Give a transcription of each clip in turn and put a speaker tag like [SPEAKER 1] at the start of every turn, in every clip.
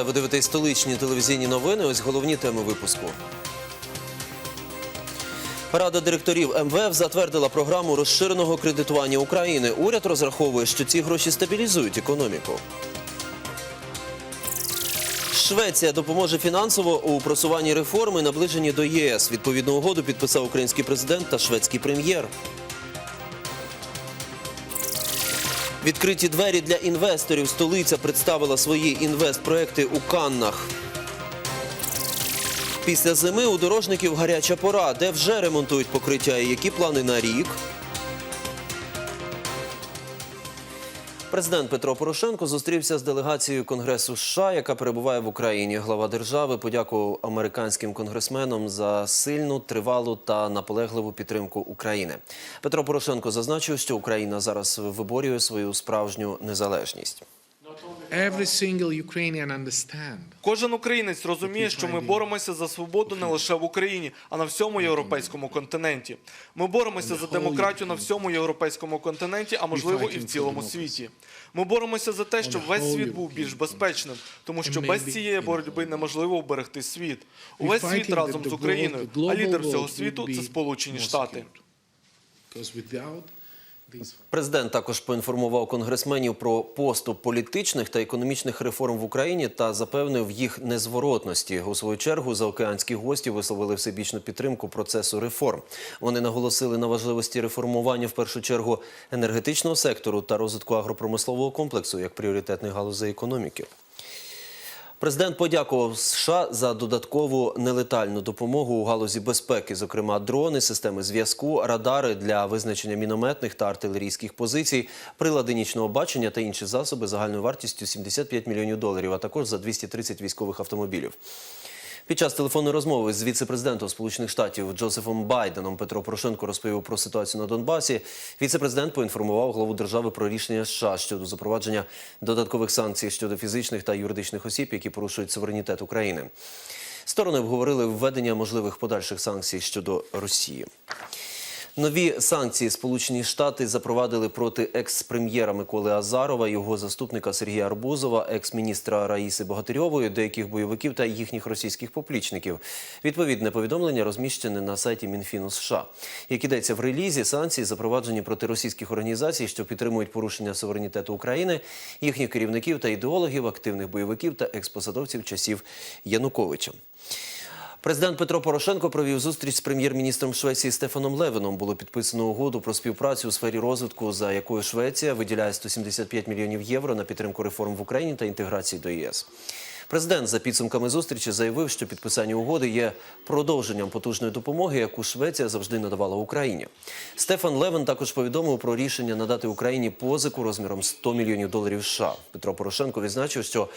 [SPEAKER 1] Вітаю, ви дивитесь столичні телевізійні новини. Ось головні теми випуску. Рада директорів МВФ затвердила програму розширеного кредитування України. Уряд розраховує, що ці гроші стабілізують економіку. Швеція допоможе фінансово у просуванні реформи, наближенні до ЄС. Відповідну угоду підписав український президент та шведський прем'єр. Відкриті двері для інвесторів. Столиця представила свої інвестпроекти у Каннах. Після зими у дорожників гаряча пора, де вже ремонтують покриття і які плани на рік. Президент Петро Порошенко зустрівся з делегацією Конгресу США, яка перебуває в Україні. Глава держави подякував американським конгресменам за сильну, тривалу та наполегливу підтримку України. Петро Порошенко зазначив, що Україна зараз виборює свою справжню незалежність.
[SPEAKER 2] Every single Ukrainian understand
[SPEAKER 3] Кожен українець розуміє, що ми боремося за свободу не лише в Україні, а на всьому європейському континенті. Ми боремося за демократію на всьому європейському континенті, а можливо і в цілому світі. Ми боремося за те, щоб весь світ був більш безпечним, тому що без цієї боротьби неможливо вберегти світ. Увесь світ разом з Україною, а лідер всього світу це Сполучені Штати.
[SPEAKER 1] Президент також поінформував конгресменів про поступ політичних та економічних реформ в Україні та запевнив їх незворотності. У свою чергу заокеанські гості висловили всебічну підтримку процесу реформ. Вони наголосили на важливості реформування в першу чергу енергетичного сектору та розвитку агропромислового комплексу як пріоритетних галузей економіки. Президент подякував США за додаткову нелетальну допомогу у галузі безпеки, зокрема дрони, системи зв'язку, радари для визначення мінометних та артилерійських позицій, прилади нічного бачення та інші засоби загальною вартістю 75 мільйонів доларів, а також за 230 військових автомобілів. Під час телефонної розмови з віце-президентом Сполучених Штатів Джозефом Байденом Петро Порошенко розповів про ситуацію на Донбасі. Віце-президент поінформував главу держави про рішення США щодо запровадження додаткових санкцій щодо фізичних та юридичних осіб, які порушують суверенітет України. Сторони обговорили введення можливих подальших санкцій щодо Росії. Нові санкції Сполучені Штати запровадили проти екс-прем'єра Миколи Азарова, його заступника Сергія Арбузова, екс-міністра Раїси Богатирьової, деяких бойовиків та їхніх російських поплічників. Відповідне повідомлення розміщене на сайті Мінфіну США. Як ідеться в релізі, санкції запроваджені проти російських організацій, що підтримують порушення суверенітету України, їхніх керівників та ідеологів, активних бойовиків та експосадовців часів Януковича. Президент Петро Порошенко провів зустріч з прем'єр-міністром Швеції Стефаном Левеном. Було підписано угоду про співпрацю у сфері розвитку, за якою Швеція виділяє 175 мільйонів євро на підтримку реформ в Україні та інтеграції до ЄС. Президент за підсумками зустрічі заявив, що підписання угоди є продовженням потужної допомоги, яку Швеція завжди надавала Україні. Стефан Левен також повідомив про рішення надати Україні позику розміром 100 мільйонів доларів США. Петро Порошенко відзначив, що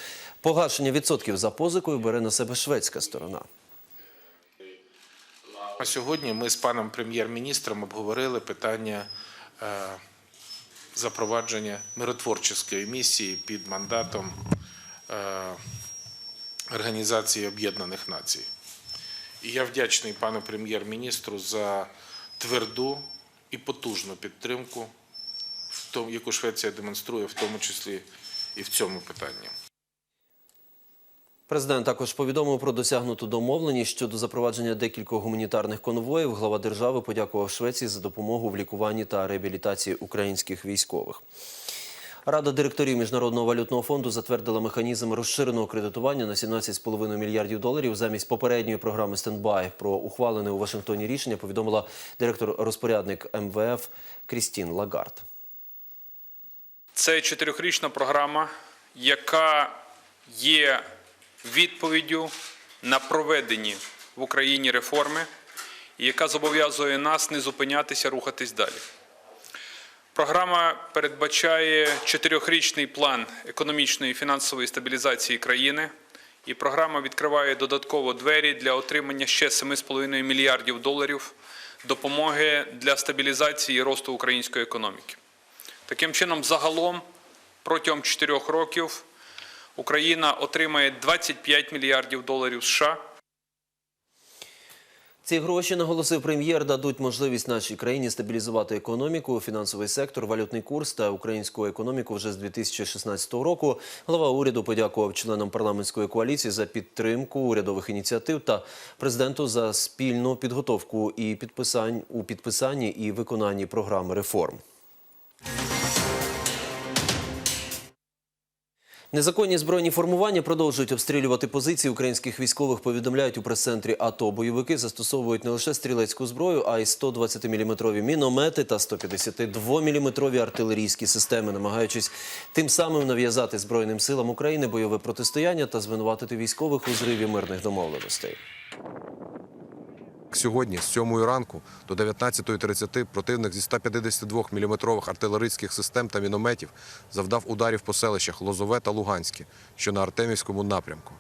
[SPEAKER 1] погашення відсотків за позикою бере на себе шведська сторона.
[SPEAKER 4] А сьогодні ми з паном прем'єр-міністром обговорили питання е, запровадження миротворчої місії під мандатом е, Організації Об'єднаних Націй. І я вдячний пану прем'єр-міністру за тверду і потужну підтримку, яку Швеція демонструє, в тому числі і в цьому питанні.
[SPEAKER 1] Президент також повідомив про досягнуту домовленість щодо запровадження декількох гуманітарних конвоїв. Глава держави подякував Швеції за допомогу в лікуванні та реабілітації українських військових. Рада директорів Міжнародного валютного фонду затвердила механізм розширеного кредитування на 17,5 мільярдів доларів замість попередньої програми «Стендбай». Про ухвалене у Вашингтоні рішення повідомила директор-розпорядник МВФ Крістін Лагард.
[SPEAKER 5] Це чотирьохрічна програма, яка є відповіддю на проведені в Україні реформи, яка зобов'язує нас не зупинятися, рухатись далі. Програма передбачає чотирьохрічний план економічної і фінансової стабілізації країни, і програма відкриває додатково двері для отримання ще 7,5 мільярдів доларів допомоги для стабілізації і росту української економіки. Таким чином, загалом протягом 4 років Україна отримає 25 мільярдів доларів США
[SPEAKER 1] Ці гроші, наголосив прем'єр, дадуть можливість нашій країні стабілізувати економіку, фінансовий сектор, валютний курс та українську економіку вже з 2016 року. Глава уряду подякував членам парламентської коаліції за підтримку урядових ініціатив та президенту за спільну підготовку і підписань у підписанні і виконанні програми реформ. Незаконні збройні формування продовжують обстрілювати позиції українських військових. Повідомляють у прес-центрі АТО. Бойовики застосовують не лише стрілецьку зброю, а й 120-мм міномети та 152-мм артилерійські системи, намагаючись тим самим нав'язати збройним силам України бойове протистояння та звинуватити військових у зриві мирних домовленостей.
[SPEAKER 6] Сьогодні з 7 ранку до 19.30 противник зі 152-мм артилерійських систем та мінометів завдав ударів по селищах Лозове та Луганське, що на Артемівському напрямку.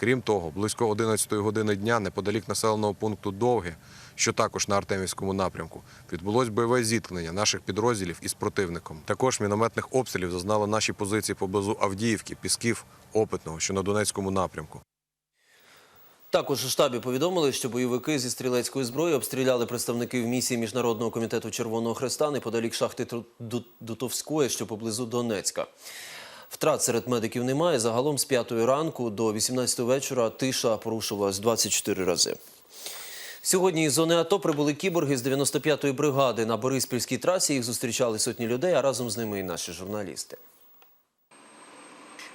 [SPEAKER 6] Крім того, близько 11 години дня неподалік населеного пункту Довге, що також на Артемівському напрямку, відбулось бойове зіткнення наших підрозділів із противником. Також мінометних обстрілів зазнали наші позиції поблизу Авдіївки, Пісків, Опитного, що на Донецькому напрямку.
[SPEAKER 1] Також у штабі повідомили, що бойовики зі стрілецької зброї обстріляли представників місії Міжнародного комітету Червоного Хреста неподалік шахти Дутовської, що поблизу Донецька. Втрат серед медиків немає. Загалом з 5 ранку до 18 вечора тиша порушувалась 24 рази. Сьогодні із зони АТО прибули кіборги з 95-ї бригади. На Бориспільській трасі їх зустрічали сотні людей, а разом з ними і наші журналісти.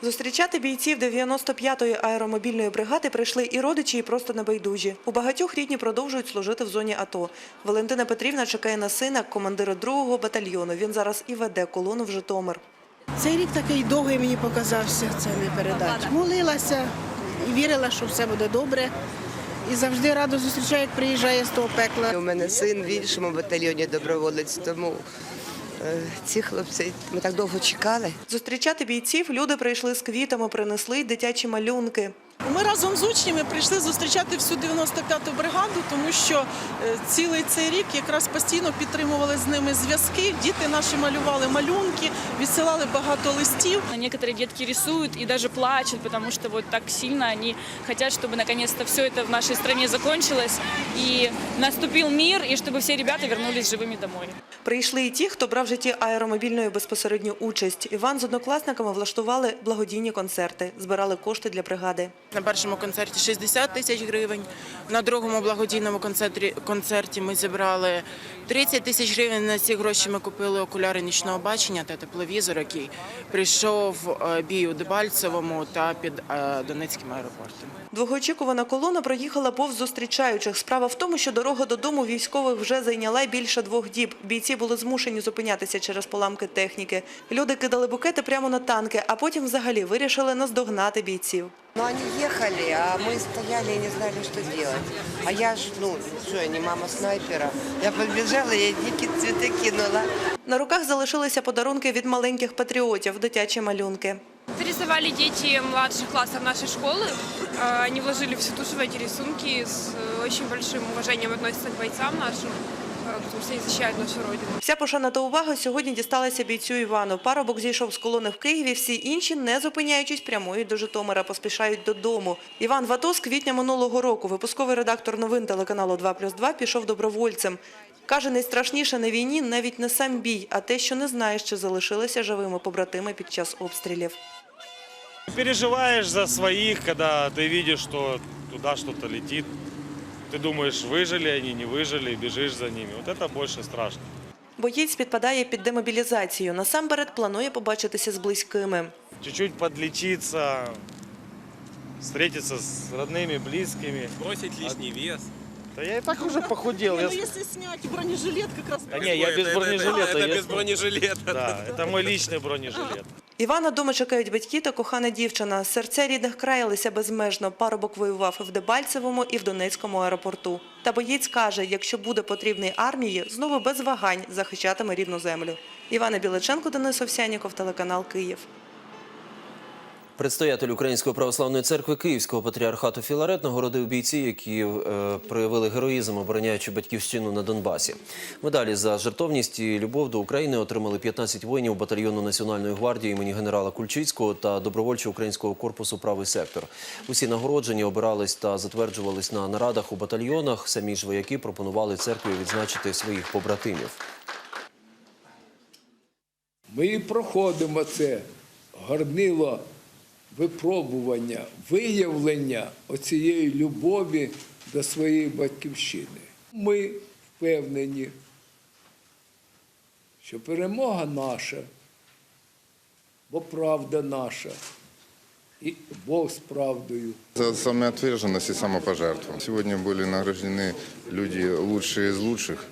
[SPEAKER 7] Зустрічати бійців 95-ї аеромобільної бригади прийшли і родичі, і просто небайдужі. У багатьох рідні продовжують служити в зоні АТО. Валентина Петрівна чекає на сина, командира другого батальйону. Він зараз і веде колону в Житомир.
[SPEAKER 8] Цей рік такий довгий мені показався, це не передати. Молилася і вірила, що все буде добре. І завжди радо зустрічаю, як приїжджає з того пекла.
[SPEAKER 9] У мене син в іншому батальйоні доброволець, тому ці хлопці ми так довго чекали.
[SPEAKER 7] Зустрічати бійців люди прийшли з квітами, принесли й дитячі малюнки.
[SPEAKER 10] Ми разом з учнями прийшли зустрічати всю 95-ту бригаду, тому що е, цілий цей рік якраз постійно підтримували з ними зв'язки. Діти наші малювали малюнки, відсилали багато листів.
[SPEAKER 11] Некоторые детки рисуют и даже плачут, потому что вот так сильно они хотят, чтобы наконец-то все это в нашей стране закончилось и наступил мир, и чтобы все ребята вернулись живыми домой.
[SPEAKER 7] Прийшли і ті, хто брав в житті аеромобільної безпосередню участь. Іван з однокласниками влаштували благодійні концерти, збирали кошти для бригади.
[SPEAKER 8] На першому концерті 60 тисяч гривень, на другому благодійному концерті, концерті ми зібрали 30 тисяч гривень. На ці гроші ми купили окуляри нічного бачення та тепловізор, який прийшов е, бій у Дебальцевому та під е, Донецьким аеропортом.
[SPEAKER 7] Довгоочікувана колона проїхала повз зустрічаючих. Справа в тому, що дорога додому військових вже зайняла більше двох діб. Бійці були змушені зупинятися через поламки техніки. Люди кидали букети прямо на танки, а потім взагалі вирішили наздогнати бійців.
[SPEAKER 9] Ну, они ехали, а мы стояли и не знали, что делать. А я ж, ну, что, я не мама снайпера. Я побежала, я дикие цветы кинула.
[SPEAKER 7] На руках залишилися подарунки від маленьких патріотів, дитячі малюнки.
[SPEAKER 11] Это рисовали дети младших классов нашей школы. Э, Они вложили всю душу в эти рисунки, с э, очень большим уважением относятся к бойцам нашим, э, потому что нашу родину.
[SPEAKER 7] Вся пошана та увага сьогодні дісталася бійцю Івану. Парубок зійшов з колони в Києві. Всі інші, не зупиняючись, прямують до Житомира, поспішають додому. Іван в АТО з квітня минулого року. Випусковий редактор новин телеканалу 2+,2 пішов добровольцем. Каже, найстрашніше на війні навіть не сам бій, а те, що не знаєш, чи залишилися живими побратими під час обстрілів.
[SPEAKER 12] Переживаешь за своих, когда ты видишь, что туда что-то летит. Ты думаешь, выжили они, не выжили, бежишь за ними. Вот это больше страшно.
[SPEAKER 7] Боєць підпадає під демобілізацію. Насамперед планує побачитися з близькими.
[SPEAKER 12] Чуть-чуть подлечиться, встретиться с родными, близкими.
[SPEAKER 13] Бросить лишний вес.
[SPEAKER 12] Да я и так уже похудел. Я...
[SPEAKER 10] Ну, якщо зняти бронежилет, якраз
[SPEAKER 12] Да не, я без
[SPEAKER 13] Это- это-
[SPEAKER 12] бронежилета.
[SPEAKER 13] Это
[SPEAKER 12] я-
[SPEAKER 13] без бронежилета.
[SPEAKER 12] Да, это мой личный бронежилет.
[SPEAKER 7] Івана дома чекають батьки та кохана дівчина. Серця рідних краялися безмежно. Парубок воював і в Дебальцевому, і в Донецькому аеропорту. Та боєць каже, якщо буде потрібний армії, знову без вагань захищатиме рідну землю. Івана Біличенко, Денис Овсяніков, телеканал Київ.
[SPEAKER 1] Предстоятель Української православної церкви Київського патріархату Філарет нагородив бійці, які е, проявили героїзм, обороняючи батьківщину на Донбасі. Медалі за жертовність і любов до України отримали 15 воїнів батальйону Національної гвардії імені генерала Кульчицького та добровольчого українського корпусу Правий сектор. Усі нагороджені обирались та затверджувались на нарадах у батальйонах. Самі ж вояки пропонували церкві відзначити своїх побратимів.
[SPEAKER 13] Ми проходимо це горнило випробування, виявлення оцієї любові до своєї батьківщини. Ми впевнені, що перемога наша, бо правда наша, і Бог з правдою.
[SPEAKER 14] За самоотверженность и самопожертву. Сегодня были награждены люди лучшие из лучших.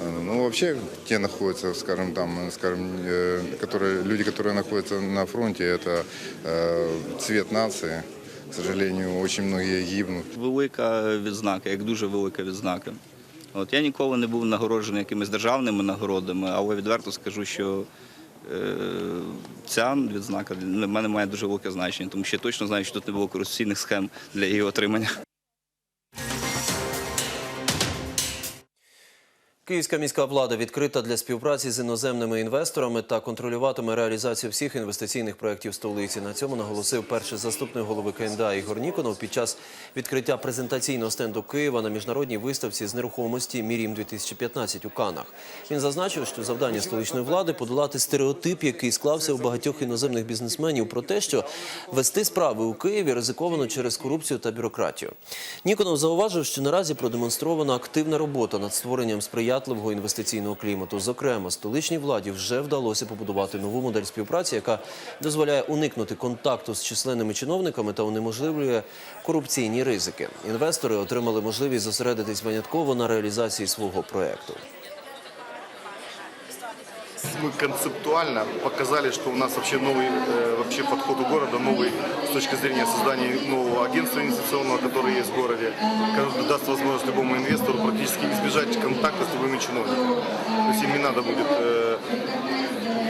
[SPEAKER 14] Э, Ну, вообще, те находятся, скажем, там, скажем, э, которые, люди, которые находятся на фронте, это э, цвет нации. К сожалению, очень многие гибнут.
[SPEAKER 15] Велика відзнака, як дуже велика відзнака. От я ніколи не був нагороджений якимись державними нагородами, але відверто скажу, що е, ця відзнака для мене має дуже велике значення, тому що я точно знаю, що тут не було корупційних схем для її отримання.
[SPEAKER 1] Київська міська влада відкрита для співпраці з іноземними інвесторами та контролюватиме реалізацію всіх інвестиційних проєктів столиці. На цьому наголосив перший заступник голови КНДА Ігор Ніконов під час відкриття презентаційного стенду Києва на міжнародній виставці з нерухомості Мірім 2015 у Канах. Він зазначив, що завдання столичної влади подолати стереотип, який склався у багатьох іноземних бізнесменів про те, що вести справи у Києві ризиковано через корупцію та бюрократію. Ніконов зауважив, що наразі продемонстрована активна робота над створенням сприятливого інвестиційного клімату. Зокрема, столичній владі вже вдалося побудувати нову модель співпраці, яка дозволяє уникнути контакту з численними чиновниками та унеможливлює корупційні ризики. Інвестори отримали можливість зосередитись винятково на реалізації свого проекту.
[SPEAKER 16] Мы концептуально показали, что у нас вообще новый э, вообще подход у города, новый с точки зрения создания нового агентства инвестиционного, которое есть в городе, который даст возможность любому инвестору практически избежать контакта с любыми чиновниками. То есть им не надо будет э,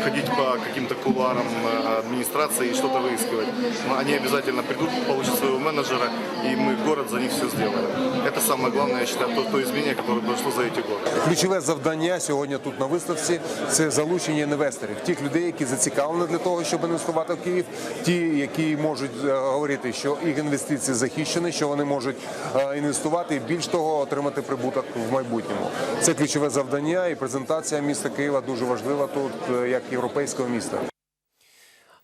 [SPEAKER 16] ходить по каким-то кулуарам э, администрации и что-то выискивать. Но они обязательно придут, получат своего менеджера, и мы город за них все сделаем. Это самое главное, я считаю, то, то изменение, которое произошло за эти годы.
[SPEAKER 6] Ключове завдання сьогодні тут на виставці це залучення інвесторів, тих людей, які зацікавлені для того, щоб інвестувати в Київ, ті, які можуть е, говорити, що їх інвестиції захищені, що вони можуть е, інвестувати і більш того отримати прибуток в майбутньому. Це ключове завдання, і презентація міста Києва дуже важлива тут, е, як європейського міста.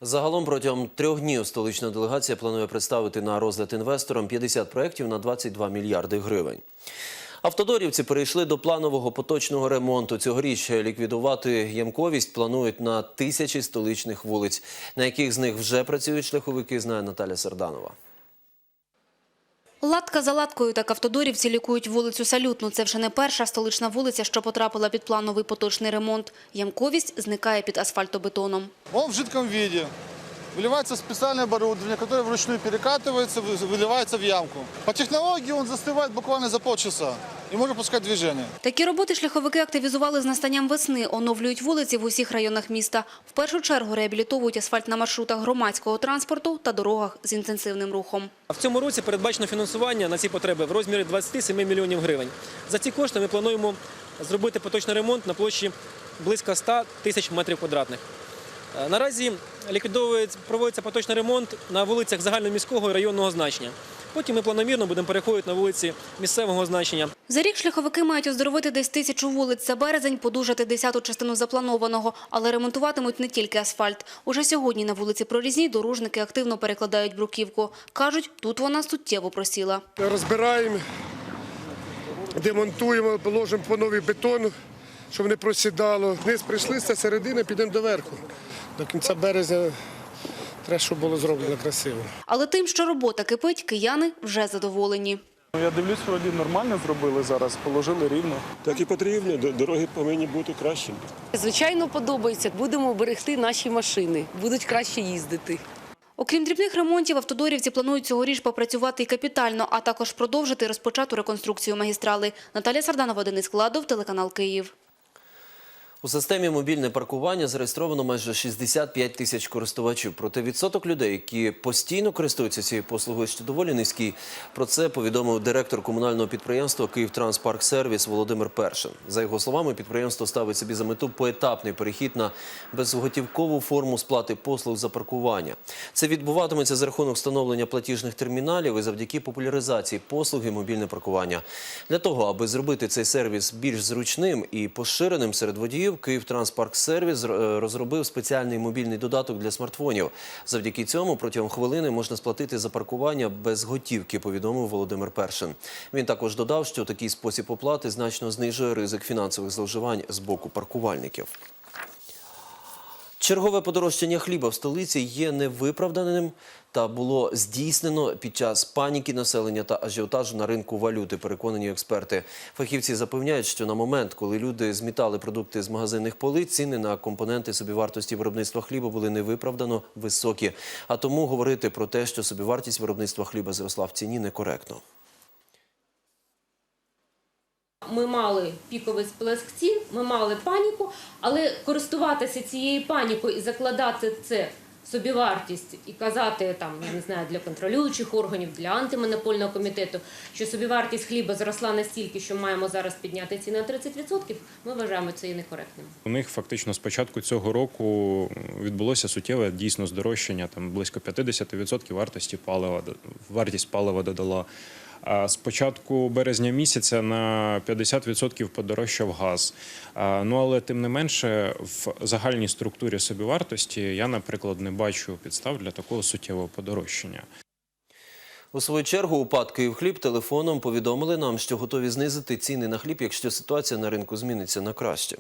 [SPEAKER 1] Загалом протягом трьох днів столична делегація планує представити на розгляд інвесторам 50 проєктів на 22 мільярди гривень. Автодорівці перейшли до планового поточного ремонту. Цьогоріч ліквідувати ямковість планують на тисячі столичних вулиць. На яких з них вже працюють шляховики, знає Наталя Серданова.
[SPEAKER 17] Латка за латкою так автодорівці лікують вулицю Салютну. Це вже не перша столична вулиця, що потрапила під плановий поточний ремонт. Ямковість зникає під асфальтобетоном.
[SPEAKER 18] Он в жидком виде. Выливается специальное оборудование, которое вручную перекатывается, вы- выливается в ямку. По технологии он застывает буквально за полчаса и может пускать движение.
[SPEAKER 17] Такі роботи шляховики активізували з настанням весни. Оновлюють вулиці в усіх районах міста. В першу чергу реабілітовують асфальт на маршрутах громадського транспорту та дорогах з інтенсивним рухом.
[SPEAKER 19] В цьому році передбачено фінансування на ці потреби в розмірі 27 мільйонів гривень. За ці кошти ми плануємо зробити поточний ремонт на площі близько 100 тисяч метрів квадратних. Е, Наразі ліквідовується, проводиться поточний ремонт на вулицях загальноміського і районного значення. Потім ми планомірно будемо переходити на вулиці місцевого значення.
[SPEAKER 17] За рік шляховики мають оздоровити десь тисячу вулиць. За березень подужати десяту частину запланованого. Але ремонтуватимуть не тільки асфальт. Уже сьогодні на вулиці Прорізній дорожники активно перекладають бруківку. Кажуть, тут вона суттєво просіла.
[SPEAKER 20] Розбираємо, демонтуємо, положимо по новий бетон, щоб не просідало. Вниз прийшли з середини, підемо до верху. До кінця березня треба, щоб було зроблено красиво.
[SPEAKER 17] Але тим, що робота кипить, кияни вже задоволені.
[SPEAKER 21] Я дивлюсь, вроді нормально зробили зараз, положили рівно.
[SPEAKER 22] Так і потрібно, дороги повинні бути кращими.
[SPEAKER 23] Звичайно, подобається. Будемо берегти наші машини, будуть краще їздити.
[SPEAKER 17] Окрім дрібних ремонтів, автодорівці планують цьогоріч попрацювати і капітально, а також продовжити розпочату реконструкцію магістрали. Наталія Сарданова, Денис Кладов, телеканал Київ.
[SPEAKER 1] У системі мобільне паркування зареєстровано майже 65 тисяч користувачів. Проте відсоток людей, які постійно користуються цією послугою, ще доволі низький. Про це повідомив директор комунального підприємства «Київтранспарксервіс» Володимир Першин. За його словами, підприємство ставить собі за мету поетапний перехід на безготівкову форму сплати послуг за паркування. Це відбуватиметься за рахунок встановлення платіжних терміналів і завдяки популяризації послуги мобільне паркування. Для того, аби зробити цей сервіс більш зручним і поширеним серед водіїв, «Київтранспарксервіс» е, розробив спеціальний мобільний додаток для смартфонів. Завдяки цьому протягом хвилини можна сплатити за паркування без готівки, повідомив Володимир Першин. Він також додав, що такий спосіб оплати значно знижує ризик фінансових зловживань з боку паркувальників. Чергове подорожчання хліба в столиці є невиправданим та було здійснено під час паніки населення та ажіотажу на ринку валюти, переконані експерти. Фахівці запевняють, що на момент, коли люди змітали продукти з магазинних полиць, ціни на компоненти собівартості виробництва хліба були невиправдано високі. А тому говорити про те, що собівартість виробництва хліба зросла в ціні, некоректно.
[SPEAKER 24] Ми мали піковий сплеск цін, ми мали паніку, але користуватися цією панікою і закладати це в собівартість і казати там, я не знаю, для контролюючих органів, для антимонопольного комітету, що собівартість хліба зросла настільки, що маємо зараз підняти ціни на 30%, ми вважаємо це і некоректним.
[SPEAKER 25] У них фактично з початку цього року відбулося суттєве дійсно здорожчання, там близько 50% вартості палива, вартість палива додала. З початку березня місяця на 50% подорожчав газ. Ну але тим не менше, в загальній структурі собівартості я, наприклад, не бачу підстав для такого суттєвого подорожчання.
[SPEAKER 1] У свою чергу УПАД «Київхліб» телефоном повідомили нам, що готові знизити ціни на хліб, якщо ситуація на ринку зміниться на краще.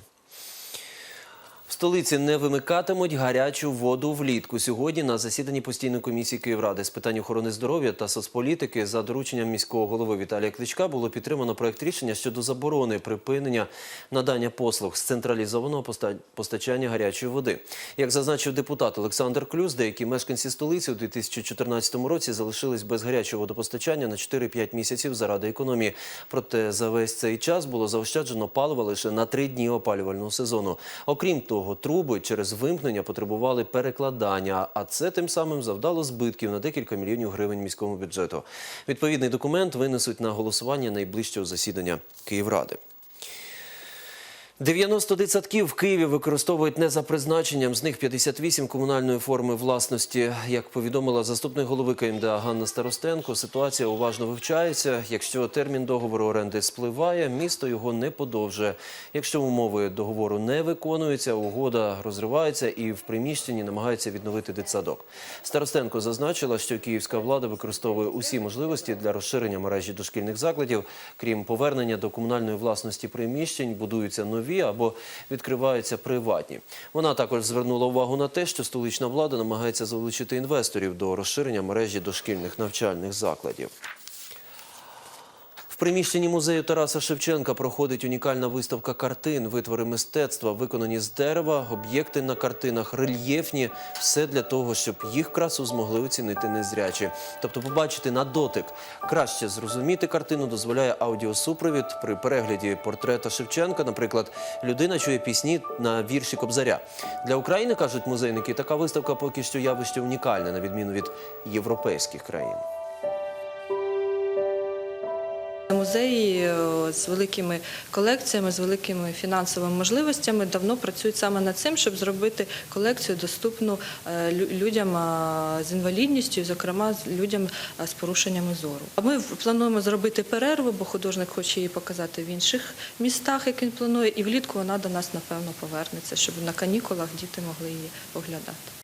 [SPEAKER 1] В столиці не вимикатимуть гарячу воду влітку. Сьогодні на засіданні постійної комісії Київради з питань охорони здоров'я та соцполітики за дорученням міського голови Віталія Кличка було підтримано проект рішення щодо заборони припинення надання послуг з централізованого поста- постачання гарячої води. Як зазначив депутат Олександр Клюс, деякі мешканці столиці у 2014 році залишились без гарячого водопостачання на 4-5 місяців заради економії. Проте за весь цей час було заощаджено паливо лише на три дні опалювального сезону. Окрім того, труби через вимкнення потребували перекладання, а це тим самим завдало збитків на декілька мільйонів гривень міському бюджету. Відповідний документ винесуть на голосування найближчого засідання Київради. 90 дитсадків в Києві використовують не за призначенням, з них 58 комунальної форми власності. Як повідомила заступник голови КМДА Ганна Старостенко, ситуація уважно вивчається. Якщо термін договору оренди спливає, місто його не подовжує. Якщо умови договору не виконуються, угода розривається і в приміщенні намагаються відновити дитсадок. Старостенко зазначила, що київська влада використовує усі можливості для розширення мережі дошкільних закладів. Крім повернення до комунальної власності приміщень, будуються нові або відкриваються приватні. Вона також звернула увагу на те, що столична влада намагається залучити інвесторів до розширення мережі дошкільних навчальних закладів. Приміщенні музею Тараса Шевченка проходить унікальна виставка картин, витвори мистецтва, виконані з дерева, об'єкти на картинах рельєфні. Все для того, щоб їх красу змогли оцінити незрячі. Тобто побачити на дотик. Краще зрозуміти картину дозволяє аудіосупровід. При перегляді портрета Шевченка, наприклад, людина чує пісні на вірші Кобзаря. Для України, кажуть музейники, така виставка поки що явище унікальне, на відміну від європейських країн.
[SPEAKER 26] Музеї е, з великими колекціями, з великими фінансовими можливостями давно працюють саме над цим, щоб зробити колекцію доступну е, людям з інвалідністю, зокрема людям з порушеннями зору. Ми плануємо зробити перерву, бо художник хоче її показати в інших містах, як він планує, і влітку вона до нас напевно повернеться, щоб на канікулах діти могли її оглядати.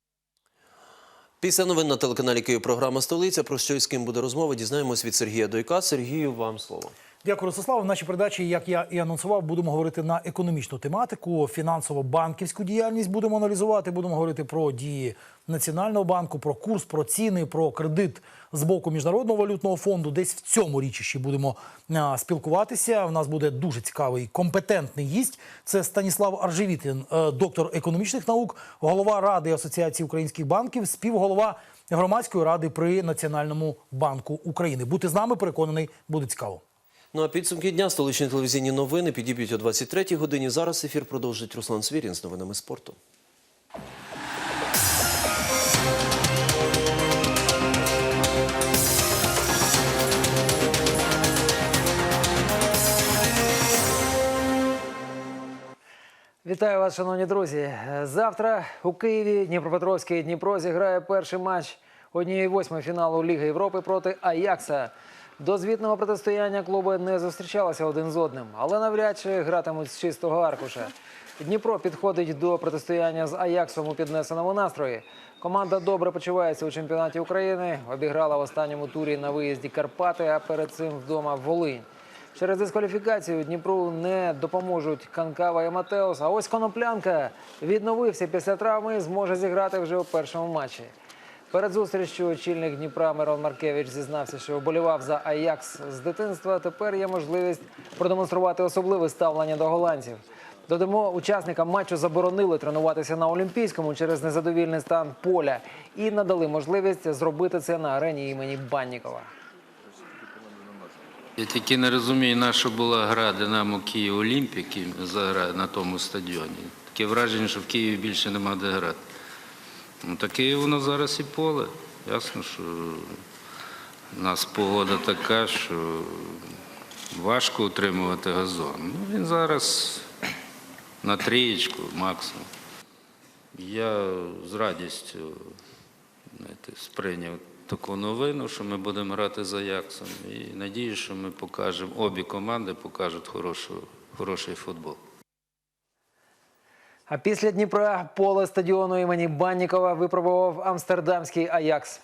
[SPEAKER 1] Після новин на телеканалі Київ програма Столиця. Про що і з ким буде розмова, дізнаємось від Сергія Дойка. Сергію, вам слово.
[SPEAKER 27] Дякую, Ростислав. В нашій передачі, як я і анонсував, будемо говорити на економічну тематику, фінансово-банківську діяльність будемо аналізувати. Будемо говорити про дії Національного банку, про курс, про ціни, про кредит з боку Міжнародного валютного фонду. Десь в цьому річищі будемо спілкуватися. У нас буде дуже цікавий компетентний гість. Це Станіслав Аржевітин, е, доктор економічних наук, голова ради Асоціації українських банків, співголова громадської ради при Національному банку України. Бути з нами переконаний буде цікаво.
[SPEAKER 1] Ну а підсумки дня столичні телевізійні новини підіб'ють о 23-й годині. Зараз ефір продовжить Руслан Свірін з новинами спорту.
[SPEAKER 28] Вітаю вас, шановні друзі. Завтра у Києві Дніпропетровський Дніпро зіграє перший матч однієї восьмої фіналу Ліги Європи проти Аякса. До звітного протистояння клуби не зустрічалися один з одним, але навряд чи гратимуть з чистого аркуша. Дніпро підходить до протистояння з Аяксом у піднесеному настрої. Команда добре почувається у чемпіонаті України. Обіграла в останньому турі на виїзді Карпати, а перед цим вдома Волинь. Через дискваліфікацію Дніпру не допоможуть Канкава і Матеус. А ось Коноплянка відновився після травми і зможе зіграти вже у першому матчі. Перед зустріччю очільник Дніпра Мирон Маркевич зізнався, що вболівав за Аякс з дитинства. Тепер є можливість продемонструвати особливе ставлення до голландців. Додамо, учасникам матчу заборонили тренуватися на Олімпійському через незадовільний стан поля і надали можливість зробити це на арені імені Баннікова.
[SPEAKER 29] Я тільки не розумію, на що була гра Динамо Київ Олімпік і заграє на тому стадіоні. Таке враження, що в Києві більше нема де грати. Ну, таке воно зараз і поле. Ясно, що у нас погода така, що важко утримувати газон. Ну, він зараз на трієчку максимум. Я з радістю знаєте, сприйняв таку новину, що ми будемо грати за Аяксом. І надіюсь, що ми покажемо, обі команди покажуть хорошу, хороший футбол.
[SPEAKER 28] А після Дніпра поле стадіону імені Баннікова випробував амстердамський Аякс.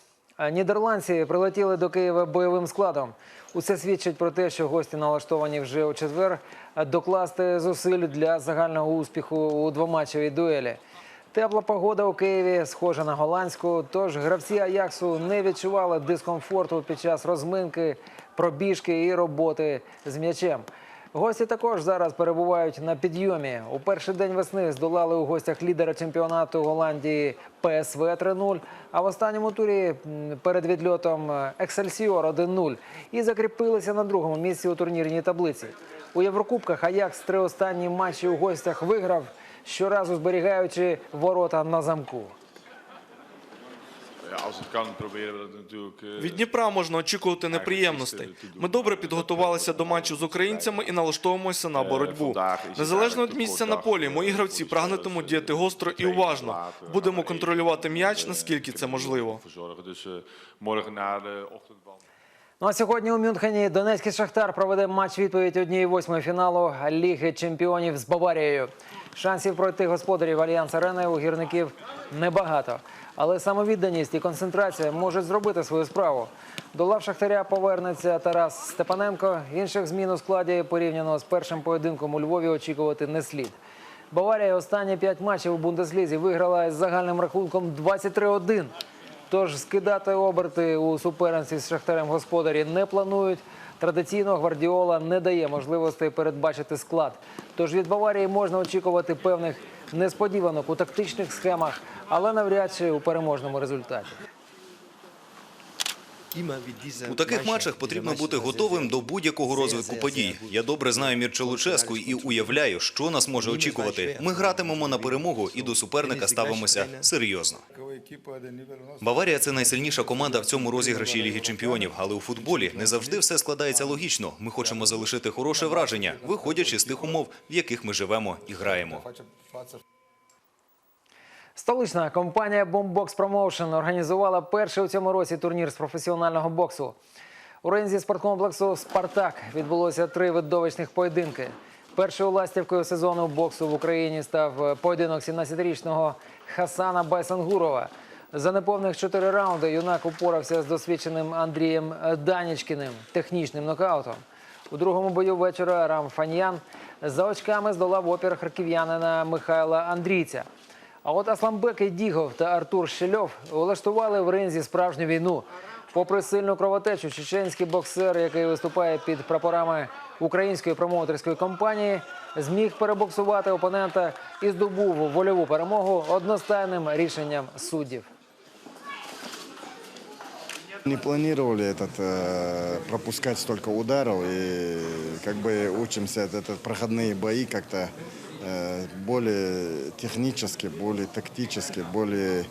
[SPEAKER 28] Нідерландці прилетіли до Києва бойовим складом. Усе свідчить про те, що гості налаштовані вже у четвер докласти зусиль для загального успіху у двоматчевій дуелі. Тепла погода у Києві схожа на голландську, тож гравці Аяксу не відчували дискомфорту під час розминки, пробіжки і роботи з м'ячем. Гості також зараз перебувають на підйомі. У перший день весни здолали у гостях лідера чемпіонату Голландії ПСВ 3-0, а в останньому турі перед відльотом Ексельсіор 1-0 і закріпилися на другому місці у турнірній таблиці. У Єврокубках Аякс три останні матчі у гостях виграв, щоразу зберігаючи ворота на замку.
[SPEAKER 30] Від Дніпра можна очікувати неприємностей. Ми добре підготувалися до матчу з українцями і налаштовуємося на боротьбу. Незалежно від місця на полі, мої гравці прагнутимуть діяти гостро і уважно. Будемо контролювати м'яч, наскільки це можливо.
[SPEAKER 28] Ну а сьогодні у Мюнхені Донецький Шахтар проведе матч відповідь однієї восьмої фіналу Ліги Чемпіонів з Баварією. Шансів пройти господарів Альянс Арени у гірників небагато. Але самовідданість і концентрація можуть зробити свою справу. До лав Шахтаря повернеться Тарас Степаненко. Інших змін у складі порівняно з першим поєдинком у Львові очікувати не слід. Баварія останні п'ять матчів у Бундеслізі виграла із загальним рахунком 23-1. Тож скидати оберти у суперниці з Шахтарем господарі не планують. Традиційно Гвардіола не дає можливостей передбачити склад. Тож від Баварії можна очікувати певних несподіванок у тактичних схемах, але навряд чи у переможному результаті.
[SPEAKER 31] У таких матчах потрібно бути готовим до будь-якого розвитку подій. Я добре знаю Мірча Луческу і уявляю, що нас може очікувати. Ми гратимемо на перемогу і до суперника ставимося серйозно. Баварія це найсильніша команда в цьому розіграші Ліги Чемпіонів, але у футболі не завжди все складається логічно. Ми хочемо залишити хороше враження, виходячи з тих умов, в яких ми живемо і граємо.
[SPEAKER 28] Столична компанія Boombox Promotion організувала перший у цьому році турнір з професіонального боксу. У ринзі спорткомплексу Спартак відбулося три видовищних поєдинки. Першою ластівкою сезону боксу в Україні став поєдинок 17-річного Хасана Байсангурова. За неповних чотири раунди юнак упорався з досвідченим Андрієм Данічкіним технічним нокаутом. У другому бою вечора Рам Фаньян за очками здолав опір харків'янина Михайла Андрійця. А от Асламбек Ідігов та Артур Щельов влаштували в ринзі справжню війну. Попри сильну кровотечу, чеченський боксер, який виступає під прапорами української промоутерської компанії, зміг перебоксувати опонента і здобув вольову перемогу одностайним рішенням суддів.
[SPEAKER 32] Не планировали этот, э, пропускать столько ударов и как бы учимся этот, этот проходные бои как-то э, более технически, более тактически, более,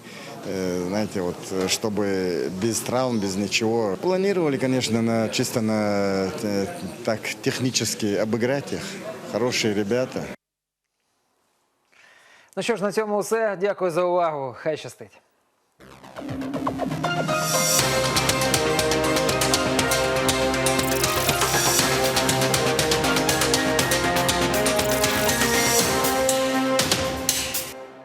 [SPEAKER 32] э, знаете, вот, э, чтобы без травм, без ничего. Планировали, конечно, на, чисто на э, так технически обыграть их. Хорошие ребята.
[SPEAKER 28] Ну що ж, на цьому все. Дякую за увагу. Хай щастить.